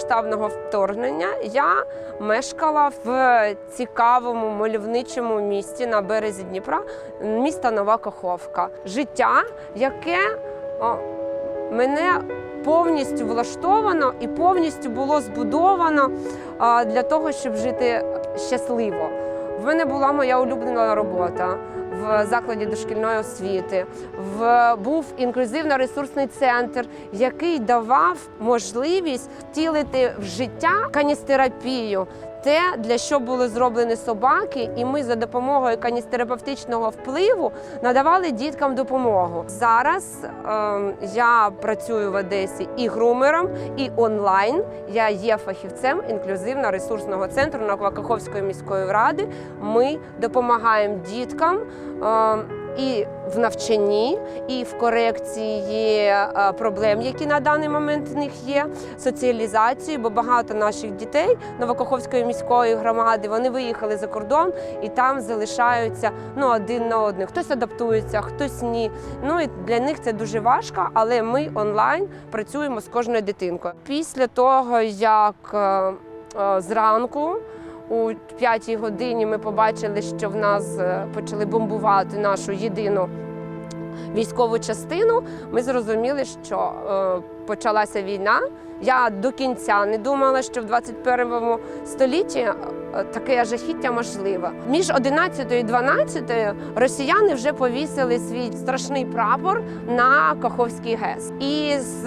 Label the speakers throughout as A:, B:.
A: повномасштабного вторгнення я мешкала в цікавому мальовничому місті на березі Дніпра, міста Нова Каховка. Життя, яке о, мене повністю влаштовано і повністю було збудовано а, для того, щоб жити щасливо. В мене була моя улюблена робота в закладі дошкільної освіти. В був інклюзивно-ресурсний центр, який давав можливість втілити в життя каністерапію. Те, для що були зроблені собаки, і ми за допомогою каністерапевтичного впливу надавали діткам допомогу. Зараз ем, я працюю в Одесі і грумером, і онлайн. Я є фахівцем інклюзивно-ресурсного центру Новокаховської міської ради. Ми допомагаємо діткам. Ем, і в навчанні, і в корекції е, проблем, які на даний момент в них є, соціалізації, бо багато наших дітей Новокаховської міської громади вони виїхали за кордон і там залишаються ну один на одних. Хтось адаптується, хтось ні. Ну і для них це дуже важко, але ми онлайн працюємо з кожною дитинкою. Після того як е, е, зранку. У п'ятій годині ми побачили, що в нас е, почали бомбувати нашу єдину військову частину. Ми зрозуміли, що е, почалася війна. Я до кінця не думала, що в 21 столітті е, таке жахіття можливе. Між 11 і 12 росіяни вже повісили свій страшний прапор на Каховський ГЕС. І з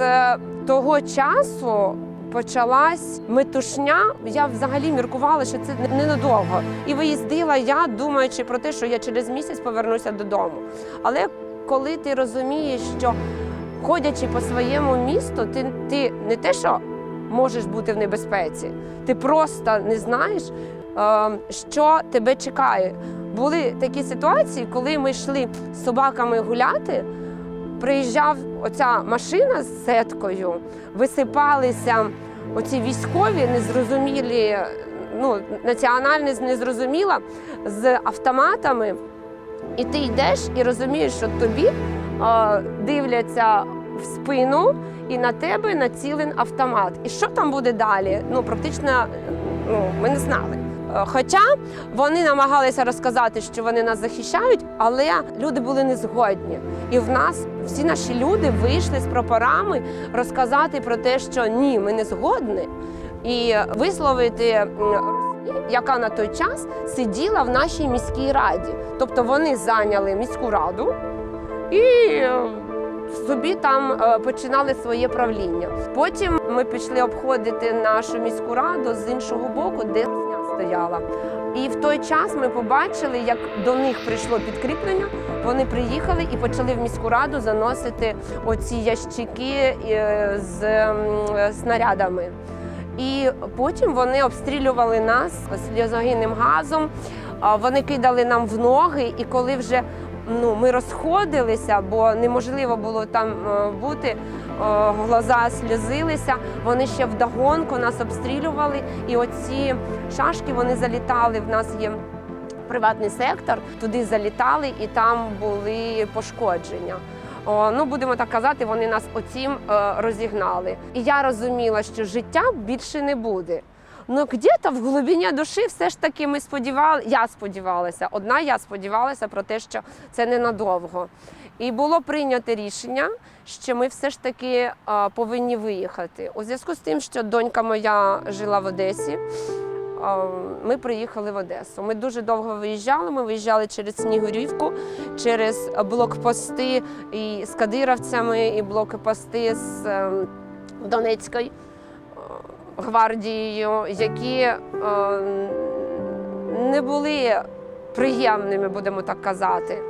A: того часу почалась метушня. Я взагалі міркувала, що це ненадовго. І виїздила я, думаючи про те, що я через місяць повернуся додому. Але коли ти розумієш, що ходячи по своєму місту, ти, ти не те, що можеш бути в небезпеці, ти просто не знаєш, е, що тебе чекає. Були такі ситуації, коли ми йшли з собаками гуляти. Приїжджав оця машина з сеткою, висипалися оці військові незрозумілі, ну національність незрозуміла з автоматами. І ти йдеш і розумієш, що тобі е, дивляться в спину, і на тебе націлен автомат. І що там буде далі? Ну практично ну, ми не знали. Е, Хоча вони намагалися розказати, що вони нас захищають, але люди були не згодні. І в нас всі наші люди вийшли з прапорами розказати про те, що ні, ми не згодні, і висловити яка на той час сиділа в нашій міській раді. Тобто вони зайняли міську раду і е, собі там е, починали своє правління. Потім ми пішли обходити нашу міську раду з іншого боку, де стояла. І в той час ми побачили, як до них прийшло підкріплення. Вони приїхали і почали в міську раду заносити оці ящики е, з снарядами. І потім вони обстрілювали нас сльозогінним газом. Вони кидали нам в ноги, і коли вже ну, ми розходилися, бо неможливо було там е, бути, глаза сльозилися. Вони ще вдогонку нас обстрілювали, і оці шашки вони залітали. В нас є приватний сектор, туди залітали, і там були пошкодження. Ну будемо так казати, вони нас оцім е, розігнали. І я розуміла, що життя більше не буде. Ну где-то в глибині душі все ж таки ми сподівалися, я сподівалася, одна я сподівалася про те, що це ненадовго. І було прийнято рішення, що ми все ж таки е, повинні виїхати. У зв'язку з тим, що донька моя жила в Одесі. А, Ми приїхали в Одесу. Ми дуже довго виїжджали. Ми виїжджали через Снігурівку, через блокпости і з кадировцями, і блокпости з ем, Донецькою е, гвардією, які е, не були приємними, будемо так казати.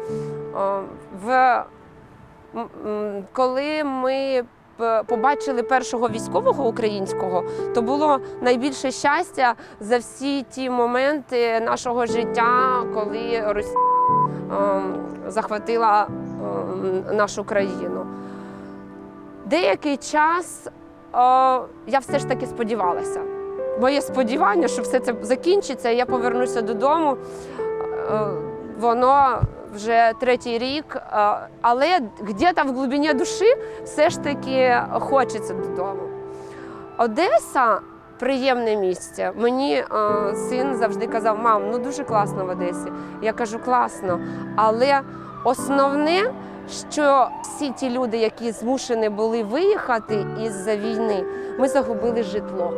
A: Е, В коли ми побачили першого військового українського, то було найбільше щастя за всі ті моменти нашого життя, коли Росія ем, захватила ем, нашу країну. Деякий час е, я все ж таки сподівалася. Моє сподівання, що все це закінчиться, і я повернуся додому. Е, Воно вже третій рік, е, але где-то в глибині душі все ж таки хочеться додому. Одеса приємне місце. Мені е, син завжди казав: мам, ну дуже класно в Одесі. Я кажу, класно. Але основне, що всі ті люди, які змушені були виїхати із-за війни, ми загубили житло.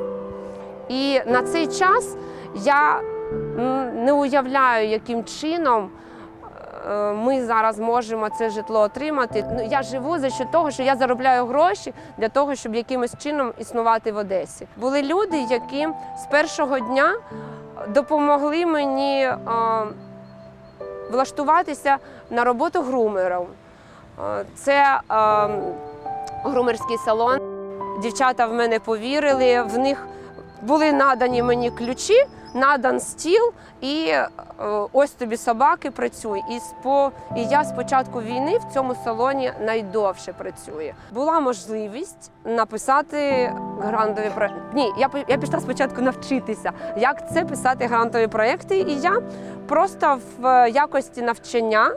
A: І на цей час я не уявляю, яким чином ми зараз можемо це житло отримати. Ну, я живу за що того, що я заробляю гроші для того, щоб якимось чином існувати в Одесі. Були люди, які з першого дня допомогли мені е, влаштуватися на роботу грумером. Е, Це е, грумерський салон. Дівчата в мене повірили, в них були надані мені ключі, надан стіл, і е, ось тобі собаки працюй. І спо і я з початку війни в цьому салоні найдовше працюю. Була можливість написати грантові проекти. Ні, я я пішла спочатку навчитися, як це писати грантові проекти. І я просто в якості навчання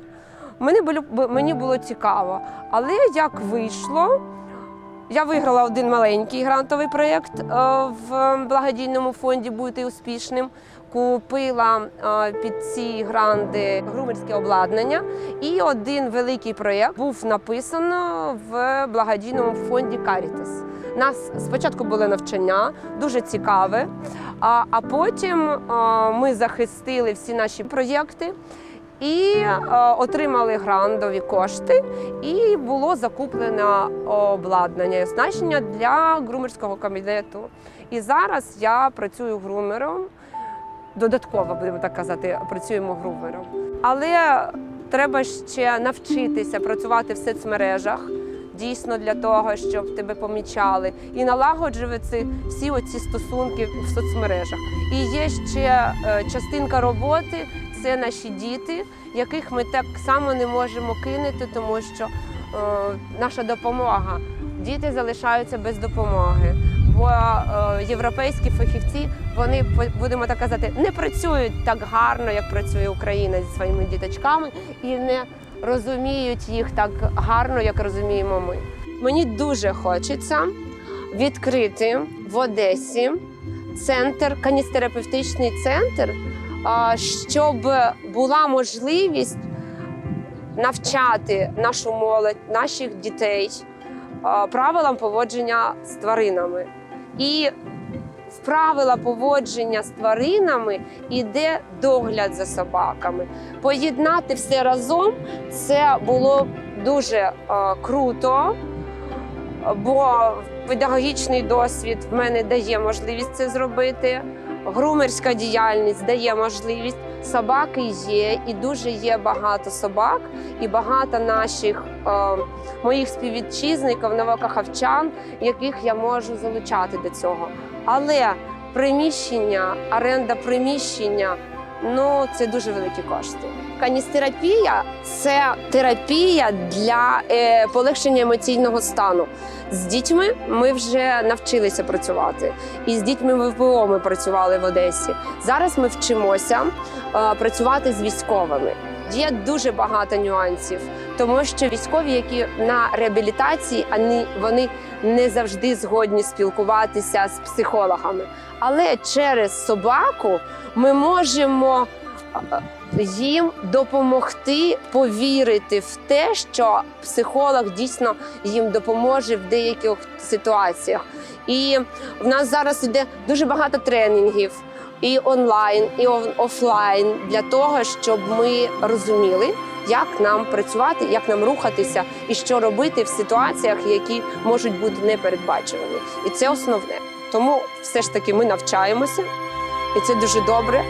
A: мені було мені було цікаво. Але як вийшло? Я виграла один маленький грантовий проєкт е, в благодійному фонді Бути успішним. Купила е, під ці гранди грумерське обладнання. І один великий проєкт був написано в благодійному фонді Caritas. Нас спочатку було навчання, дуже цікаве. А, а потім е, ми захистили всі наші проєкти і е, отримали грантові кошти, і було закуплено обладнання і оснащення для грумерського кабінету. І зараз я працюю грумером. Додатково будемо так казати, працюємо грумером. Але треба ще навчитися працювати в соцмережах. Дійсно для того, щоб тебе помічали, і налагоджувати всі оці стосунки в соцмережах. І є ще е, частинка роботи це наші діти, яких ми так само не можемо кинути, тому що е, наша допомога. Діти залишаються без допомоги. Бо е, європейські фахівці вони будемо так казати не працюють так гарно, як працює Україна зі своїми діточками, і не розуміють їх так гарно, як розуміємо ми. Мені дуже хочеться відкрити в Одесі центр, каністерапевтичний центр, щоб була можливість навчати нашу молодь, наших дітей правилам поводження з тваринами. І в правила поводження з тваринами йде догляд за собаками. Поєднати все разом це було дуже круто, бо педагогічний досвід в мене дає можливість це зробити. Грумерська діяльність дає можливість. Собаки є, і дуже є багато собак, і багато наших е, моїх співвітчизників, новокахавчан, яких я можу залучати до цього. Але приміщення, оренда приміщення ну це дуже великі кошти. Каністерапія це терапія для е, полегшення емоційного стану. З дітьми ми вже навчилися працювати, і з дітьми ВПО ми працювали в Одесі. Зараз ми вчимося е, працювати з військовими. Є дуже багато нюансів, тому що військові, які на реабілітації, вони, не завжди згодні спілкуватися з психологами. Але через собаку ми можемо е, їм допомогти повірити в те, що психолог дійсно їм допоможе в деяких ситуаціях. І в нас зараз іде дуже багато тренінгів. І онлайн, і офлайн для того, щоб ми розуміли, як нам працювати, як нам рухатися і що робити в ситуаціях, які можуть бути непередбачувані. І це основне. Тому все ж таки ми навчаємося, і це дуже добре.